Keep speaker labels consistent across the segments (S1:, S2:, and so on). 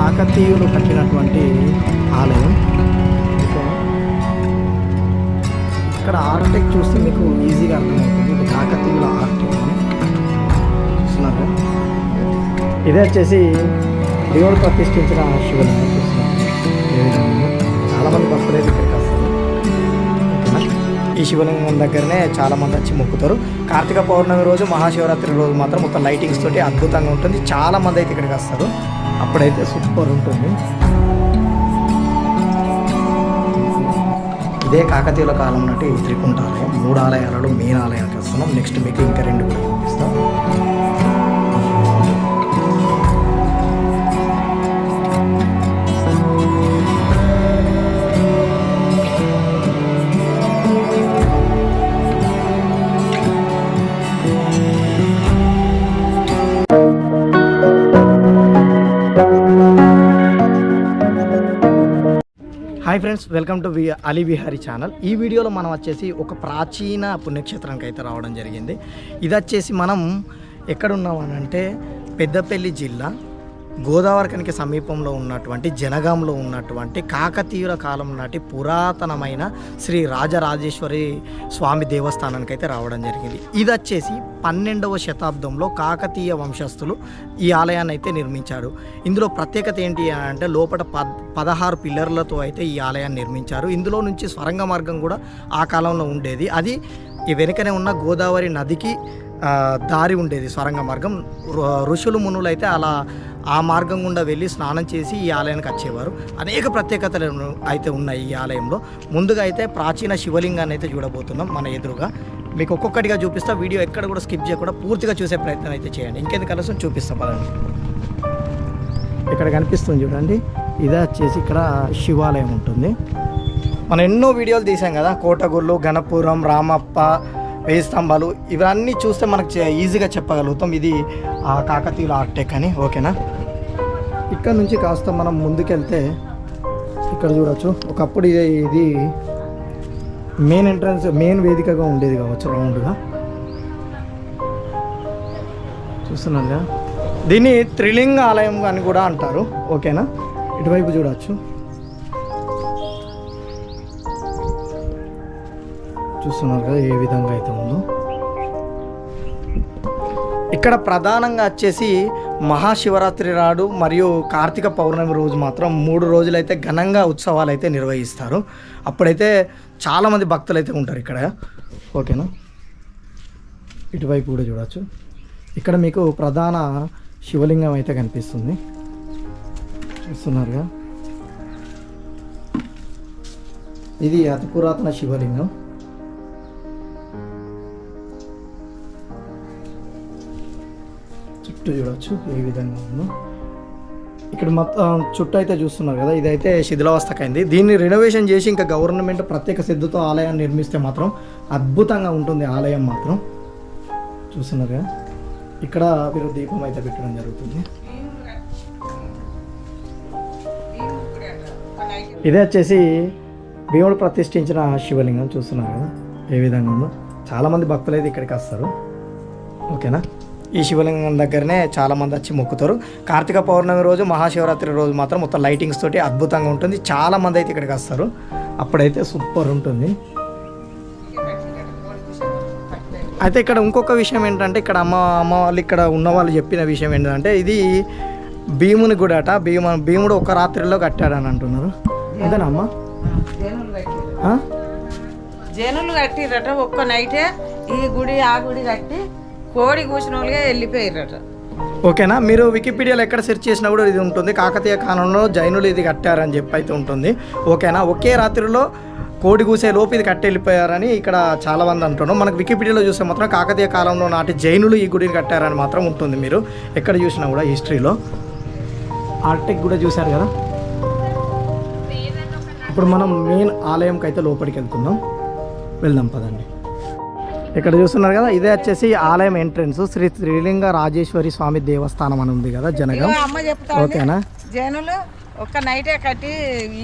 S1: కాకతీయులు కట్టినటువంటి ఆలయం. ఇక్కడ ఆర్కిటెక్ట్ చూస్తే మీకు ఈజీగా అర్థమవుతుంది. ఇది కాకతీయుల ఆర్కిటెక్ట్. చూస్తున్నారు? ఇదే వచ్చేసి దేవుడు ప్రతిష్ఠించిన శివలింగం చూస్తున్నారు? చాలామంది విధంగా? ఉందో. భక్తులు ఇక్కడికి ఈ శివలింగం దగ్గరనే చాలా మంది వచ్చి మొక్కుతారు. కార్తీక పౌర్ణమి రోజు మహాశివరాత్రి రోజు మాత్రం మొత్తం లైటింగ్స్ తోటి అద్భుతంగా ఉంటుంది. చాలా మంది అయితే ఇక్కడికి వస్తారు. అప్పుడైతే సూపర్ ఉంటుంది. ఇదే కాకతీయుల కాలం నాటి త్రికుంట ఆలయం మూడు ఆలయాలలో మెయిన్ ఆలయానికి వస్తున్నాం. నెక్స్ట్ మీకు ఇంకా రెండు కూడా చూపిస్తాం. Hi friends welcome to V Ali Vihari channel ఈ వీడియోలో మనం వచ్చేసి ఒక ప్రాచీన పుణ్యక్షేత్రానికి అయితే రావడం జరిగింది. ఇది వచ్చేసి మనం ఎక్కడున్నాం అని అంటే పెద్దపల్లి జిల్లా గోదావరికనికి సమీపంలో ఉన్నటువంటి జనగాంలో ఉన్నటువంటి కాకతీయుల కాలం నాటి పురాతనమైన శ్రీ రాజరాజేశ్వరి స్వామి దేవస్థానానికి అయితే రావడం జరిగింది. ఇది వచ్చేసి పన్నెండవ శతాబ్దంలో కాకతీయ వంశస్థులు ఈ ఆలయాన్ని అయితే నిర్మించారు. ఇందులో ప్రత్యేకత ఏంటి అని అంటే లోపల పద్ పదహారు పిల్లర్లతో అయితే ఈ ఆలయాన్ని నిర్మించారు. ఇందులో నుంచి స్వరంగ మార్గం కూడా ఆ కాలంలో ఉండేది. అది ఈ వెనుకనే ఉన్న గోదావరి నదికి దారి ఉండేది స్వరంగ మార్గం. ఋషులు మునులు అయితే అలా ఆ మార్గం గుండా వెళ్ళి స్నానం చేసి ఈ ఆలయానికి వచ్చేవారు. అనేక ప్రత్యేకతలు అయితే ఉన్నాయి ఈ ఆలయంలో. ముందుగా అయితే ప్రాచీన శివలింగాన్ని అయితే చూడబోతున్నాం మన ఎదురుగా. మీకు ఒక్కొక్కటిగా చూపిస్తా వీడియో ఎక్కడ కూడా స్కిప్ చేయకుండా పూర్తిగా చూసే ప్రయత్నం అయితే చేయండి. ఇంకెందుకు కలసం చూపిస్తా పదండి. ఇక్కడ కనిపిస్తుంది చూడండి. ఇదే వచ్చేసి ఇక్కడ శివాలయం ఉంటుంది. మనం ఎన్నో వీడియోలు తీసాం కదా కోటగుళ్ళు గణపురం రామప్ప వేయి స్తంభాలు ఇవన్నీ చూస్తే మనకు చే- ఈజీగా చెప్పగలుగుతాం. ఇది ఆ కాకతీయుల ఆర్టెక్ అని. ఓకేనా? ఇక్కడ నుంచి కాస్త మనం ముందుకెళ్తే ఇక్కడ చూడొచ్చు. ఒకప్పుడు ఇది ఇది మెయిన్ ఎంట్రన్స్ మెయిన్ వేదికగా ఉండేది కావచ్చు రౌండ్గా చూస్తున్నాను కదా? దీన్ని త్రిలింగ ఆలయం అని కూడా అంటారు. ఓకేనా? ఇటువైపు చూడవచ్చు చూస్తున్నారు కదా ఏ విధంగా అయితే ఉందో. ఇక్కడ ప్రధానంగా వచ్చేసి మహాశివరాత్రి నాడు మరియు కార్తీక పౌర్ణమి రోజు మాత్రం మూడు రోజులైతే ఘనంగా ఉత్సవాలు అయితే నిర్వహిస్తారు. అప్పుడైతే చాలామంది భక్తులు అయితే ఉంటారు ఇక్కడ. ఓకేనా? ఇటువైపు కూడా చూడవచ్చు ఇక్కడ మీకు ప్రధాన శివలింగం అయితే కనిపిస్తుంది. చూస్తున్నారుగా. ఇది అతి పురాతన శివలింగం. చుట్టూ చూడవచ్చు ఏ విధంగా ఉందో. ఇక్కడ మొత్తం చుట్టూ అయితే చూస్తున్నారు కదా ఇదైతే శిథిలావస్థకైంది. దీన్ని రెనోవేషన్ చేసి ఇంకా గవర్నమెంట్ ప్రత్యేక సిద్ధతో ఆలయాన్ని నిర్మిస్తే మాత్రం అద్భుతంగా ఉంటుంది ఆలయం మాత్రం. చూస్తున్నారు కదా ఇక్కడ మీరు దీపం అయితే పెట్టడం జరుగుతుంది. ఇదే వచ్చేసి భీముడు ప్రతిష్ఠించిన శివలింగం చూస్తున్నారు కదా ఏ విధంగా ఉందో. చాలామంది భక్తులు అయితే ఇక్కడికి వస్తారు. ఓకేనా? ఈ శివలింగం దగ్గరనే చాలామంది వచ్చి మొక్కుతారు. కార్తీక పౌర్ణమి రోజు మహాశివరాత్రి రోజు మాత్రం మొత్తం లైటింగ్స్ తోటి అద్భుతంగా ఉంటుంది. చాలామంది అయితే ఇక్కడికి వస్తారు. అప్పుడైతే సూపర్ ఉంటుంది. అయితే ఇక్కడ ఇంకొక విషయం ఏంటంటే ఇక్కడ అమ్మ అమ్మ వాళ్ళు ఇక్కడ ఉన్న వాళ్ళు చెప్పిన విషయం ఏంటంటే ఇది భీముని గుడి అట. భీమ భీముడు ఒక రాత్రిలో కట్టాడని అంటున్నారు. అంతేనా అమ్మ?
S2: జనులు కట్టిరట ఒక్క నైటే ఈ గుడి ఆ గుడి కట్టి కోడి కూసిన వాళ్ళే వెళ్ళిపోయిర్రట.
S1: ఓకేనా? మీరు వికీపీడియాలో ఎక్కడ సెర్చ్ చేసినా కూడా ఇది ఉంటుంది. కాకతీయ కాలంలో జైనులు ఇది కట్టారని చెప్పి అయితే ఉంటుంది. ఓకేనా? ఒకే రాత్రిలో కోడి కూసే లోపు ఇది కట్టెళ్ళిపోయారని ఇక్కడ చాలా మంది అంటున్నాం మనకు వికీపీడియాలో చూస్తే మాత్రం కాకతీయ కాలంలో నాటి జైనులు ఈ గుడిని కట్టారని మాత్రం ఉంటుంది మీరు. ఎక్కడ చూసినా కూడా హిస్టరీలో. ఆర్టెక్ కూడా చూశారు కదా? ఇప్పుడు మనం మెయిన్ ఆలయంకి అయితే లోపలికి వెళ్తున్నాం. వెళ్దాం పదండి. ఇక్కడ చూస్తున్నారు కదా ఇదే వచ్చేసి ఆలయం ఎంట్రన్స్. శ్రీ త్రిలింగ రాజేశ్వరి స్వామి దేవస్థానం అని ఉంది కదా జనగం.
S2: ఇగో అమ్మ చెప్తా
S1: ఓకేనా?
S2: జనులు ఒక్క నైటే కట్టి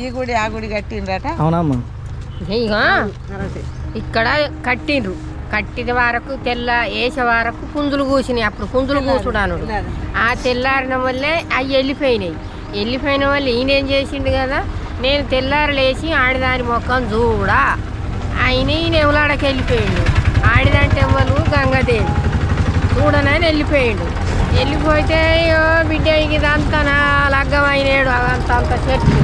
S2: ఈ గుడి ఆ గుడి కట్టిండ్రట.
S1: అవునమ్మా
S3: ఇక ఇక్కడ కట్టిండ్రు. కట్టిన వరకు తెల్ల వేసే వరకు పుంజులు కూసినాయి. అప్పుడు పుంజులు కూసుడాను ఆ తెల్లారిన వల్లే అవి వెళ్ళిపోయినాయి. వెళ్ళిపోయిన వాళ్ళు ఈయనేం చేసిండు కదా నేను తెల్లారు లేచి ఆడిదాని మొక్కం చూడా. ఆయన ఈయన ఎవలాడకి వెళ్ళిపోయిండు? ఆడిదంటే ఎవరు? గంగాదేవి. చూడనని వెళ్ళిపోయాడు. వెళ్ళిపోతే "అయ్యో బిడ్డ ఇదంతా లగ్గమైనాడు. అదంతా అంత చెట్టు.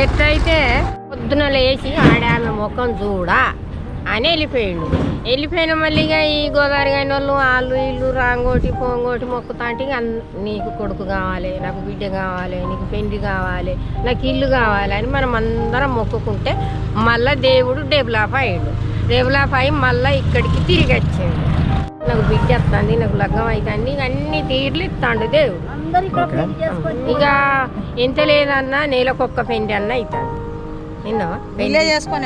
S3: చెట్టు అయితే పొద్దున లేచి ఆడామె ముఖం చూడా అని వెళ్ళిపోయాడు. వెళ్ళిపోయిన మళ్ళీ ఇక ఈ గోదావరి అయిన వాళ్ళు వాళ్ళు ఇల్లు రాంగోటి పోంగోటి మొక్కుతాంటే అన్- నీకు కొడుకు కావాలి నాకు బిడ్డ కావాలి నీకు పెండి కావాలి నాకు ఇల్లు కావాలి అని మనం అందరం మొక్కుకుంటే మళ్ళీ దేవుడు డెవలప్ అయ్యాడు. డెవలప్ అయ్యి మళ్ళీ ఇక్కడికి తిరిగి వచ్చాడు. నాకు బిడ్డ వస్తుంది నాకు లగ్గం అవుతుంది ఇక అన్ని తీర్లు ఇస్తాడు దేవుడు. ఇక ఎంత లేదన్నా నెలకొక్క పెండి అన్న అవుతుంది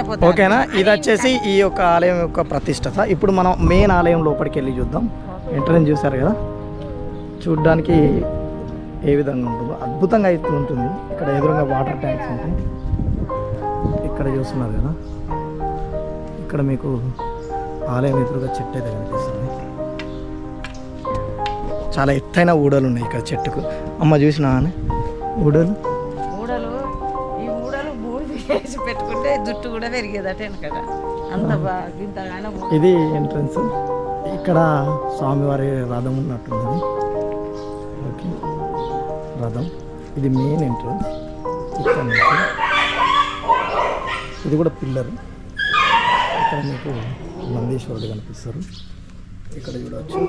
S2: పోతారు
S1: ఓకేనా? ఇది వచ్చేసి ఈ యొక్క ఆలయం యొక్క ప్రతిష్టత. ఇప్పుడు మనం మెయిన్ ఆలయం లోపలికి వెళ్ళి చూద్దాం. ఎంట్రన్స్ చూసారు కదా? చూడ్డానికి ఏ విధంగా ఉంటుందో. అద్భుతంగా అయితే ఉంటుంది. ఇక్కడ ఎదురుగా వాటర్ ట్యాంక్స్ ఉంటాయి. ఇక్కడ చూస్తున్నారు కదా? ఇక్కడ మీకు ఆలయం ఎదురుగా చెట్టు అయితే కనిపిస్తుంది. చాలా ఎత్తైన ఊడలు ఉన్నాయి ఇక్కడ చెట్టుకు. అమ్మ చూసినా ఊడలు?
S2: ఊడలు? ఈ ఊడలు బూడిద వేసి పెట్టుకుంటే జుట్టు కూడా పెరిగేదట వెనకట. అంత బాగా ఇంతగానో
S1: ఇది ఎంట్రన్స్. ఇక్కడ స్వామివారి రథం ఉన్నట్టున్నది ఓకే. రథం. ఇది మెయిన్ ఎంట్రన్స్. ఇక్కడ నుంచి. ఇది కూడా పిల్లర్. ఇక్కడ మీకు నందీశ్వరుడు కనిపిస్తారు. ఇక్కడ చూడవచ్చు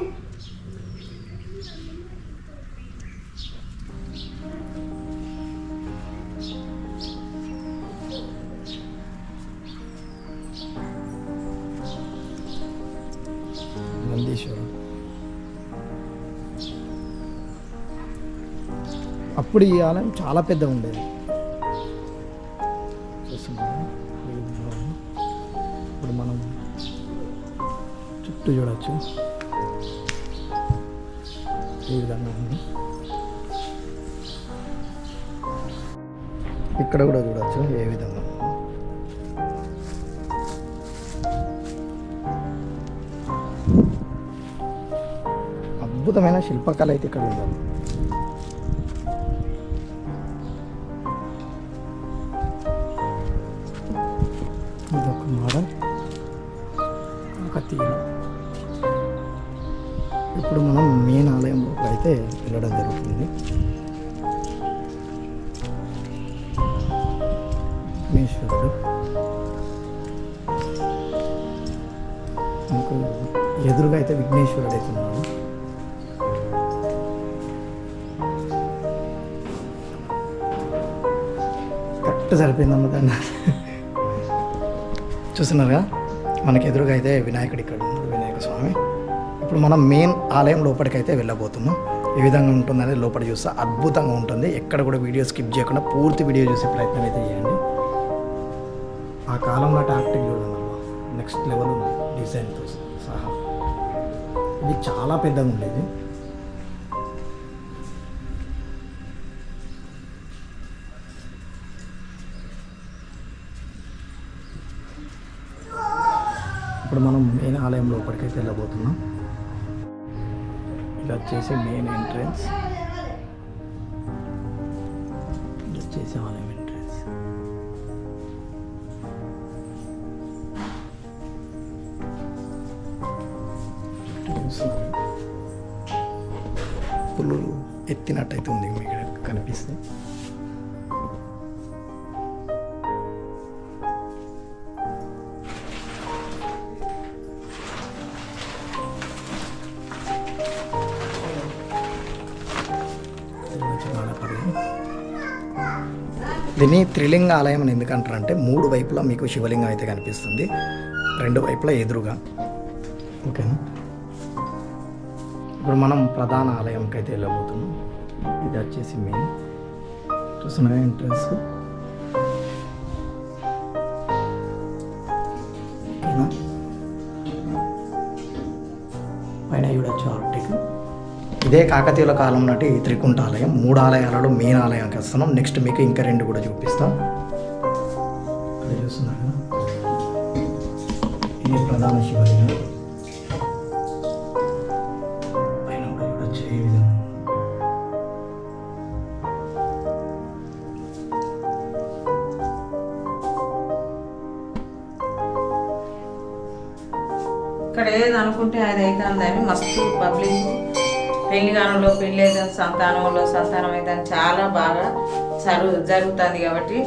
S1: నందీశ్వరుడు అప్పుడు ఈ ఆలయం చాలా పెద్ద ఉండేది. చూస్తున్నాను చుట్టూ చూడొచ్చు. ఈ విధంగా ఉంది. ఇక్కడ కూడా చూడొచ్చు ఏ విధంగా అద్భుతమైన శిల్పకళ అయితే ఇక్కడ ఉంది. ఇదొక ఒక మోడల్ ఒక తీరు ఇప్పుడు మనం మెయిన్ ఆలయంలోకి అయితే వెళ్ళడం జరుగుతుంది. విఘ్నేశ్వరుడు మీకు ఎదురుగా అయితే విఘ్నేశ్వరుడు అయితే ఉన్నాడు. కరెక్ట్ సరిపోయిందమ్మ దాన్ని. చూస్తున్నారుగా? మనకి ఎదురుగా అయితే వినాయకుడు ఇక్కడ ఉన్నాడు వినాయక స్వామి. ఇప్పుడు మనం మెయిన్ ఆలయం లోపలికైతే వెళ్ళబోతున్నాం. ఏ విధంగా ఉంటుందనేది లోపల చూస్తే అద్భుతంగా ఉంటుంది. ఎక్కడ కూడా వీడియో స్కిప్ చేయకుండా పూర్తి వీడియో చూసే ప్రయత్నం అయితే చేయండి. ఆ కాలంలో టాక్టిక్ చూడండి నెక్స్ట్ లెవెల్ డిజైన్తో సహా. ఇది చాలా పెద్దగా ఉండేది. ఇప్పుడు మనం మెయిన్ ఆలయం లోపలికైతే వెళ్ళబోతున్నాం. వచ్చేసి మెయిన్ ఎంట్రన్స్ ఇది వచ్చేసి ఆలయం ఎంట్రన్స్ పుల్లు ఎత్తినట్టయితే ఉంది మీకు కనిపిస్తే దీన్ని త్రిలింగ ఆలయం అని ఎందుకంటారంటే మూడు వైపులా మీకు శివలింగం అయితే కనిపిస్తుంది. రెండు వైపులా ఎదురుగా. ఓకేనా? ఇప్పుడు మనం ప్రధాన ఆలయంకి అయితే వెళ్ళబోతున్నాం. ఇది వచ్చేసి మెయిన్ చూస్తున్నారా ఎంట్రన్స్ ఇదే కాకతీయుల కాలం నాటి త్రికుంఠాలయం. మూడు ఆలయాలలో మెయిన్ ఆలయానికి వస్తున్నాం. నెక్స్ట్ మీకు ఇంకా రెండు కూడా చూపిస్తాం. ఇది ప్రధాన శివలింగం
S2: ఇక్కడ ఏదనుకుంటే అనుకుంటే అది అయితే అందని మస్తు పబ్లిక్ పెళ్ళి కానులో పెళ్ళి అయితే సంతానంలో సంతానం అయితే చాలా బాగా చదువు జరుగుతుంది కాబట్టి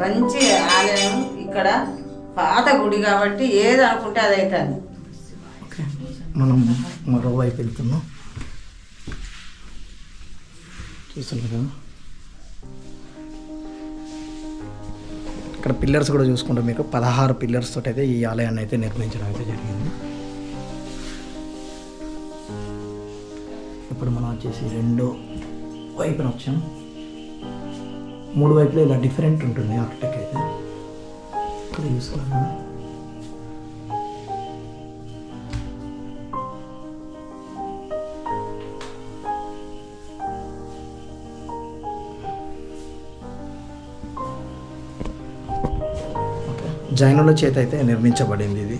S2: మంచి ఆలయం ఇక్కడ పాత గుడి కాబట్టి ఏది అనుకుంటే అది అవుతుంది
S1: మనం మరోవైపు వెళ్తున్నాం. చూస్తున్నారు కదా? ఇక్కడ పిల్లర్స్ కూడా చూసుకుంటాం మీకు పదహారు పిల్లర్స్ తోటి అయితే ఈ ఆలయాన్ని అయితే నిర్మించడం అయితే జరిగింది. వచ్చేసి రెండో వైపున వచ్చాం. మూడు వైపులో ఇలా డిఫరెంట్ ఉంటుంది ఆర్కిటెక్ అయితే. ఇక్కడ చూసుకున్నాను జైనుల చేత అయితే నిర్మించబడింది ఇది.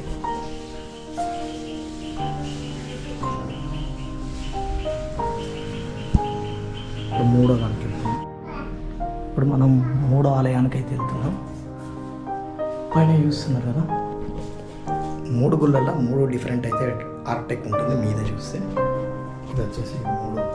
S1: ఇప్పుడు మూడో దానికి వెళ్తున్నాం. ఇప్పుడు మనం మూడో ఆలయానికి అయితే వెళ్తున్నాం. పైన చూస్తున్నారు కదా? మూడు గుళ్ళల్లో మూడు డిఫరెంట్ అయితే ఆర్టెక్ ఉంటుంది. మీద చూస్తే. ఇది వచ్చేసి మూడు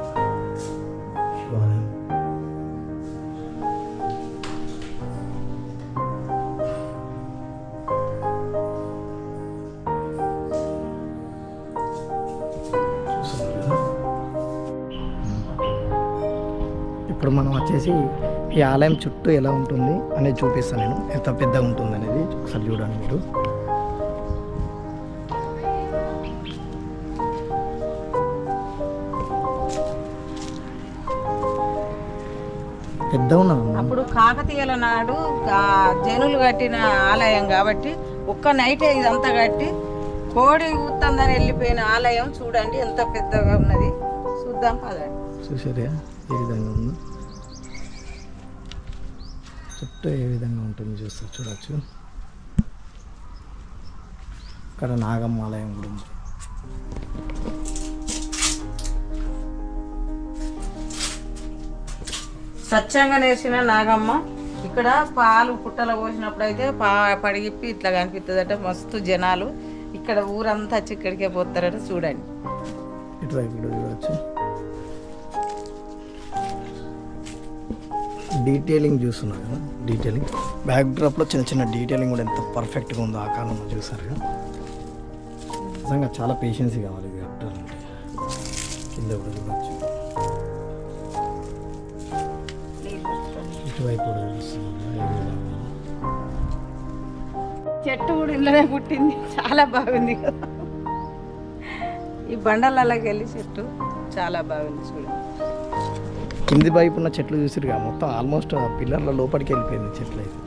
S1: ఇప్పుడు మనం వచ్చేసి ఈ ఆలయం చుట్టూ ఎలా ఉంటుంది అనేది చూపిస్తాను నేను. ఎంత పెద్దగా ఉంటుంది అనేది ఒకసారి చూడండి మీరు. పెద్ద
S2: అప్పుడు కాకతీయుల నాడు జనులు కట్టిన ఆలయం కాబట్టి ఒక్క నైటే ఇదంతా కట్టి కోడి ఊత్తందని వెళ్ళిపోయిన ఆలయం చూడండి ఎంత పెద్దగా ఉన్నది. చూద్దాం పదండి.
S1: చూసారా ఏ విధంగా ఉందో. చుట్టూ ఏ విధంగా ఉంటుంది చూస్తారు చూడొచ్చు. ఇక్కడ నాగమ్మ ఆలయం కూడా ఉంది
S2: స్వచ్ఛంగా నేర్చిన నాగమ్మ ఇక్కడ పాలు పుట్టల పోసినప్పుడు అయితే పా పడిగిప్పి ఇట్లా కనిపిస్తుందట మస్తు జనాలు. ఇక్కడ ఊరంతా వచ్చి ఇక్కడికే పోతారట చూడండి.
S1: ఇటువైపు కూడా చూడవచ్చు డీటెయిలింగ్ చూస్తున్నారు కదా డీటెయిలింగ్ బ్యాక్ డ్రాప్లో చిన్న చిన్న డీటెయిలింగ్ కూడా ఎంత పర్ఫెక్ట్గా ఉందో ఆ కాలంలో చూసారు కదా. నిజంగా చాలా పేషెన్స్ కావాలి ఇది కట్టాలంటే. కింద కూడా చూడవచ్చు ఇటువైపు కూడా
S2: చెట్టు కూడా ఇళ్ళనే పుట్టింది. చాలా బాగుంది కదా. ఈ బండలలోకి వెళ్ళి చెట్టు చాలా బాగుంది చూడండి.
S1: కింది వైపు ఉన్న చెట్లు చూసిరుగా మొత్తం ఆల్మోస్ట్ ఆ పిల్లర్ల లోపలికి వెళ్ళిపోయింది చెట్లు అయితే.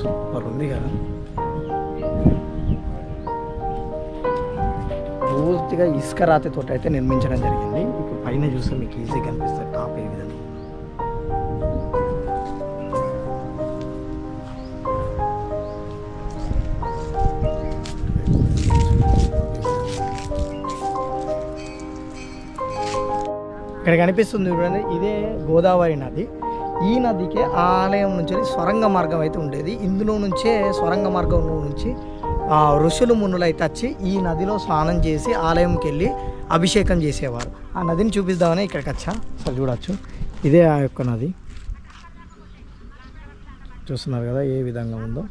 S1: సూపర్ ఉంది కదా. పూర్తిగా ఇసుక రాతితో అయితే నిర్మించడం జరిగింది. ఇప్పుడు పైన చూస్తే మీకు ఈజీగా కనిపిస్తుంది టాప్ ఏ విధంగా. ఇక్కడ కనిపిస్తుంది చూడండి ఇదే గోదావరి నది. ఈ నదికి ఆ ఆలయం నుంచి స్వరంగ మార్గం అయితే ఉండేది. ఇందులో నుంచే స్వరంగ మార్గంలో నుంచి ఆ ఋషులు మునులు అయితే వచ్చి ఈ నదిలో స్నానం చేసి ఆలయంకి వెళ్ళి అభిషేకం చేసేవారు. ఆ నదిని చూపిద్దామని ఇక్కడికి వచ్చా. అసలు చూడొచ్చు. ఇదే ఆ యొక్క నది. చూస్తున్నారు కదా ఏ విధంగా ఉందో.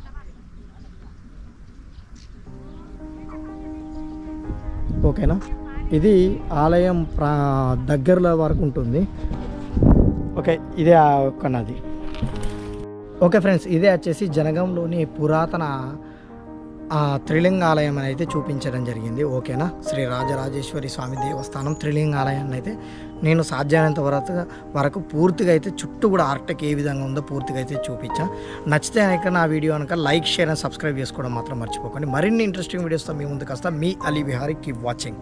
S1: ఓకేనా? ఇది ఆలయం ప్రా దగ్గరలో వరకు ఉంటుంది. ఓకే ఇదే ఒక ఒక్క నది. ఓకే ఫ్రెండ్స్ ఇదే వచ్చేసి జనగంలోని పురాతన త్రిలింగాలయం త్రిలింగ ఆలయం అని అయితే చూపించడం జరిగింది. ఓకేనా? శ్రీ రాజరాజేశ్వరి స్వామి దేవస్థానం త్రిలింగ ఆలయాన్ని అయితే నేను సాధ్యమైనంత వరకు వరకు పూర్తిగా అయితే చుట్టూ కూడా ఆర్టెక్ ఏ విధంగా ఉందో పూర్తిగా అయితే చూపించా. నచ్చితే కనుక నా వీడియో కనుక లైక్ షేర్ అండ్ సబ్స్క్రైబ్ చేసుకోవడం మాత్రం మర్చిపోకండి. మరిన్ని ఇంట్రెస్టింగ్ వీడియోస్తో మీ ముందుకు వస్తా. మీ అలీ బిహారీ కీప్ వాచింగ్.